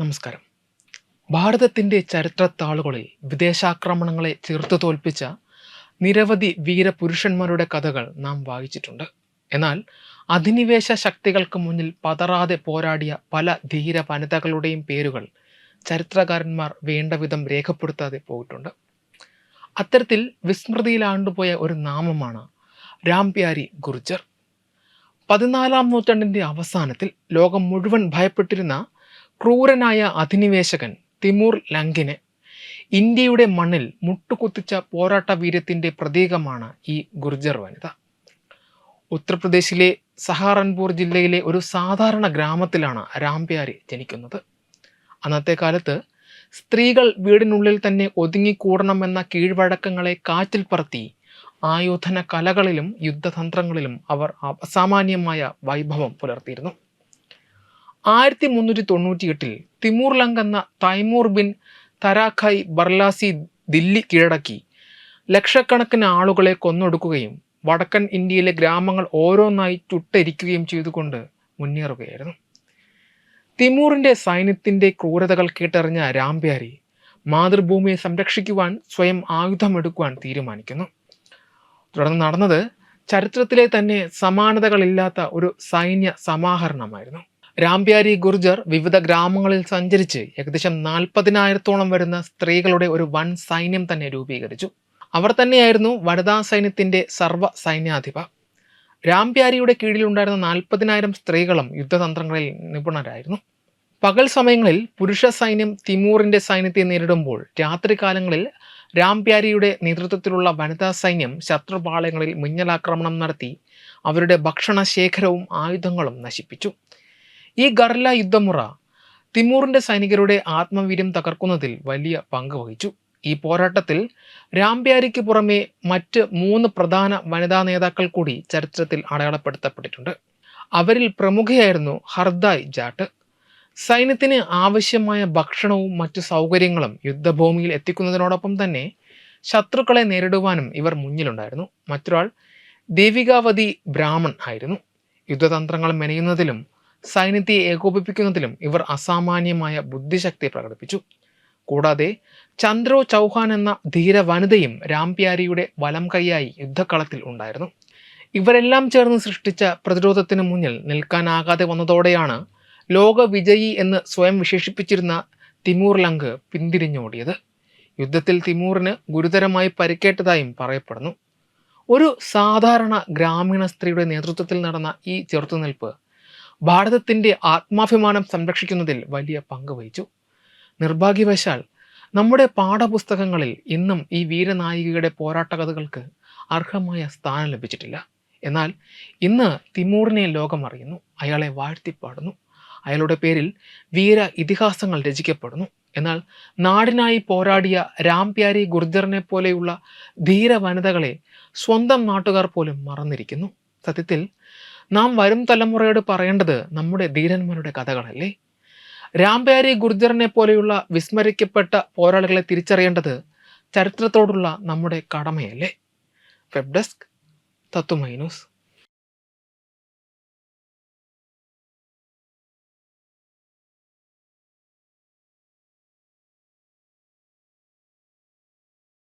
നമസ്കാരം. ഭാരതത്തിന്റെ ചരിത്രത്താളുകളിൽ വിദേശാക്രമണങ്ങളെ ചെറുത്തു തോൽപ്പിച്ച നിരവധി വീരപുരുഷന്മാരുടെ കഥകൾ നാം വായിച്ചിട്ടുണ്ട്. എന്നാൽ അധിനിവേശ ശക്തികൾക്ക് മുന്നിൽ പതറാതെ പോരാടിയ പല ധീര വനിതകളുടെയും പേരുകൾ ചരിത്രകാരന്മാർ വേണ്ടവിധം രേഖപ്പെടുത്താതെ പോയിട്ടുണ്ട്. അത്തരത്തിൽ വിസ്മൃതിയിലാണ്ടുപോയ ഒരു നാമമാണ് രാംപ്യാരി ഗുർജർ. പതിനാലാം നൂറ്റാണ്ടിന്റെ അവസാനത്തിൽ ലോകം മുഴുവൻ ഭയപ്പെട്ടിരുന്ന ക്രൂരനായ അധിനിവേശകൻ തിമൂർ ലങ്കിനെ ഇന്ത്യയുടെ മണ്ണിൽ മുട്ടുകുത്തിച്ച പോരാട്ട വീര്യത്തിന്റെ പ്രതീകമാണ് ഈ ഗുർജർ വനിത. ഉത്തർപ്രദേശിലെ സഹാറൻപൂർ ജില്ലയിലെ ഒരു സാധാരണ ഗ്രാമത്തിലാണ് രാംപ്യാരി ജനിക്കുന്നത്. അന്നത്തെ കാലത്ത് സ്ത്രീകൾ വീടിനുള്ളിൽ തന്നെ ഒതുങ്ങിക്കൂടണമെന്ന കീഴ്വഴക്കങ്ങളെ കാറ്റിൽ പറത്തി ആയോധന കലകളിലും യുദ്ധതന്ത്രങ്ങളിലും അവർ അസാമാന്യമായ വൈഭവം പുലർത്തിയിരുന്നു. ആയിരത്തി മുന്നൂറ്റി തൊണ്ണൂറ്റി എട്ടിൽ തിമൂർ ലങ്ക് എന്ന Taimur bin Taraghai Barlas Delhi കീഴടക്കി. ലക്ഷക്കണക്കിന് ആളുകളെ കൊന്നൊടുക്കുകയും വടക്കൻ ഇന്ത്യയിലെ ഗ്രാമങ്ങൾ ഓരോന്നായി ചുട്ടരിക്കുകയും ചെയ്തുകൊണ്ട് മുന്നേറുകയായിരുന്നു. തിമൂറിന്റെ സൈന്യത്തിന്റെ ക്രൂരതകൾ കേട്ടറിഞ്ഞ രാംപ്യാരി മാതൃഭൂമിയെ സംരക്ഷിക്കുവാൻ സ്വയം ആയുധമെടുക്കുവാൻ തീരുമാനിക്കുന്നു. തുടർന്ന് നടന്നത് ചരിത്രത്തിലെ തന്നെ സമാനതകളില്ലാത്ത ഒരു സൈന്യ സമാഹരണമായിരുന്നു. രാംപ്യാരി ഗുർജർ വിവിധ ഗ്രാമങ്ങളിൽ സഞ്ചരിച്ച് ഏകദേശം നാൽപ്പതിനായിരത്തോളം വരുന്ന സ്ത്രീകളുടെ ഒരു വൻ സൈന്യം തന്നെ രൂപീകരിച്ചു. അവർ തന്നെയായിരുന്നു വനിതാ സൈന്യത്തിന്റെ സർവ സൈന്യാധിപ. രാംപ്യാരിയുടെ കീഴിലുണ്ടായിരുന്ന നാൽപ്പതിനായിരം സ്ത്രീകളും യുദ്ധതന്ത്രങ്ങളിൽ നിപുണരായിരുന്നു. പകൽ സമയങ്ങളിൽ പുരുഷ സൈന്യം തിമൂറിന്റെ സൈന്യത്തെ നേരിടുമ്പോൾ രാത്രികാലങ്ങളിൽ രാംപ്യാരിയുടെ നേതൃത്വത്തിലുള്ള വനിതാ സൈന്യം ശത്രുപാളയങ്ങളിൽ മിന്നലാക്രമണം നടത്തി അവരുടെ ഭക്ഷണ ശേഖരവും ആയുധങ്ങളും നശിപ്പിച്ചു. ഈ ഗർല യുദ്ധമുറ തിമൂറിന്റെ സൈനികരുടെ ആത്മവീര്യം തകർക്കുന്നതിൽ വലിയ പങ്ക് വഹിച്ചു. ഈ പോരാട്ടത്തിൽ രാംപ്യാരിക്ക് പുറമെ മറ്റ് മൂന്ന് പ്രധാന വനിതാ നേതാക്കൾ കൂടി ചരിത്രത്തിൽ അടയാളപ്പെടുത്തപ്പെട്ടിട്ടുണ്ട്. അവരിൽ പ്രമുഖയായിരുന്നു ഹർദായ് ജാട്ട്. സൈന്യത്തിന് ആവശ്യമായ ഭക്ഷണവും മറ്റു സൗകര്യങ്ങളും യുദ്ധഭൂമിയിൽ എത്തിക്കുന്നതിനോടൊപ്പം തന്നെ ശത്രുക്കളെ നേരിടുവാനും ഇവർ മുന്നിലുണ്ടായിരുന്നു. മറ്റൊരാൾ ദേവികാവതി ബ്രാഹ്മൺ ആയിരുന്നു. യുദ്ധതന്ത്രങ്ങൾ മെനയുന്നതിലും സൈന്യത്തെ ഏകോപിപ്പിക്കുന്നതിലും ഇവർ അസാമാന്യമായ ബുദ്ധിശക്തി പ്രകടിപ്പിച്ചു. കൂടാതെ ചന്ദ്രോ ചൗഹാൻ എന്ന ധീര വനിതയും രാംപ്യാരിയുടെ വലം കൈയായി യുദ്ധക്കളത്തിൽ ഉണ്ടായിരുന്നു. ഇവരെല്ലാം ചേർന്ന് സൃഷ്ടിച്ച പ്രതിരോധത്തിന് മുന്നിൽ നിൽക്കാനാകാതെ വന്നതോടെയാണ് ലോക വിജയി എന്ന് സ്വയം വിശേഷിപ്പിച്ചിരുന്ന തിമൂർ ലങ്ക് പിന്തിരിഞ്ഞോടിയത്. യുദ്ധത്തിൽ തിമൂറിന് ഗുരുതരമായി പരിക്കേറ്റതായും പറയപ്പെടുന്നു. ഒരു സാധാരണ ഗ്രാമീണ സ്ത്രീയുടെ നേതൃത്വത്തിൽ നടന്ന ഈ ചെറുത്തുനിൽപ്പ് ഭാരതത്തിന്റെ ആത്മാഭിമാനം സംരക്ഷിക്കുന്നതിൽ വലിയ പങ്ക് വഹിച്ചു. നിർഭാഗ്യവശാൽ നമ്മുടെ പാഠപുസ്തകങ്ങളിൽ ഇന്നും ഈ വീരനായികയുടെ പോരാട്ട കഥകൾക്ക് അർഹമായ സ്ഥാനം ലഭിച്ചിട്ടില്ല. എന്നാൽ ഇന്ന് തിമൂറിനെ ലോകം അറിയുന്നു. അയാളെ വാഴ്ത്തിപ്പാടുന്നു. അയാളുടെ പേരിൽ വീര ഇതിഹാസങ്ങൾ രചിക്കപ്പെടുന്നു. എന്നാൽ നാടിനായി പോരാടിയ രാംപ്യാരി ഗുർജറിനെ പോലെയുള്ള ധീര വനിതകളെ സ്വന്തം നാട്ടുകാർ പോലും മറന്നിരിക്കുന്നു. സത്യത്തിൽ നാം വരും തലമുറയോട് പറയേണ്ടത് നമ്മുടെ ധീരന്മാരുടെ കഥകളല്ലേ? രാംബാരി ഗുർജറിനെ പോലെയുള്ള വിസ്മരിക്കപ്പെട്ട പോരാളികളെ തിരിച്ചറിയേണ്ടത് ചരിത്രത്തോടുള്ള നമ്മുടെ കടമയല്ലേ? Web desk തത്തുമൈനൂസ്